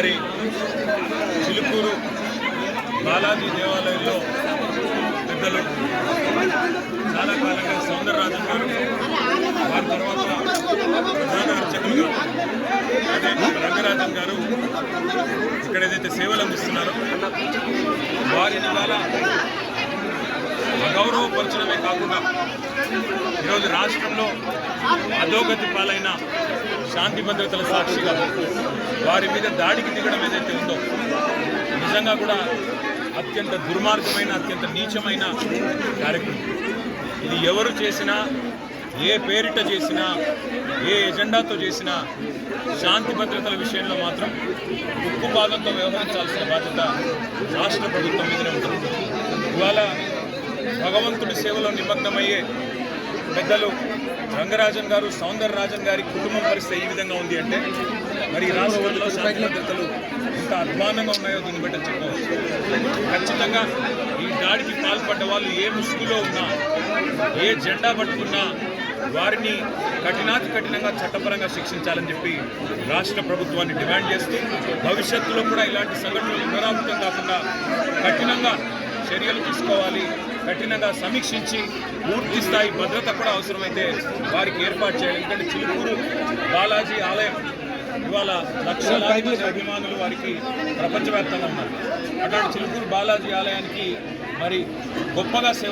మరి చిలుకూరు బాలాజీ దేవాలయంలో పెద్దలు చాలా కాలంగా సౌందరరాజన్ గారు వారి తర్వాత ప్రధాన అర్చకులుగా అదే రంగరాజన్ గారు ఇక్కడ ఏదైతే సేవలు అందిస్తున్నారో వారిని ఇవాళ అగౌరవపరచడమే కాకుండా ఈరోజు రాష్ట్రంలో అధోగతి పాలైన శాంతి భద్రతల సాక్షిగా వారి మీద దాడికి దిగడం ఏదైతే ఉందో నిజంగా కూడా అత్యంత దుర్మార్గమైన అత్యంత నీచమైన కార్యక్రమం. ఇది ఎవరు చేసినా ఏ పేరిట చేసినా ఏ ఎజెండాతో చేసినా శాంతి భద్రతల విషయంలో మాత్రం ఉక్కు భాగంతో వ్యవహరించాల్సిన బాధ్యత రాష్ట్ర ప్రభుత్వం మీదనే ఉంటుంది. ఇవాళ భగవంతుడి సేవలో నిమగ్నమయ్యే పెద్దలు రంగరాజన్ గారు సౌందర రాజన్ గారి కుటుంబం పరిస్థితి ఈ విధంగా ఉంది అంటే మరి రాష్ట్రంలో శాంతి భద్రతలు ఎంత అధ్వానంగా ఉన్నాయో దీన్ని బట్టి చెప్పవచ్చు ఖచ్చితంగా ఈ దాడికి పాల్పడ్డ వాళ్ళు ఏ ముసుగులో ఉన్నా ఏ జెండా పట్టుకున్నా వారిని కఠినాతి కఠినంగా చట్టపరంగా శిక్షించాలని చెప్పి రాష్ట్ర ప్రభుత్వాన్ని డిమాండ్ చేస్తూ భవిష్యత్తులో కూడా ఇలాంటి సంఘటనలు పునరావృతం కాకుండా కఠినంగా చర్యలు తీసుకోవాలి. కఠినంగా సమీక్షించి పూర్తి స్థాయి భద్రత కూడా అవసరమైతే వారికి ఏర్పాటు చేయాలి. ఎందుకంటే చిలుకూరు బాలాజీ ఆలయం ఇవాళ లక్షలాది మంది అభిమానులు వారికి ప్రపంచవ్యాప్తంగా ఉన్నారు. అట్లాంటి చిలుకూరు బాలాజీ ఆలయానికి మరి గొప్పగా సేవ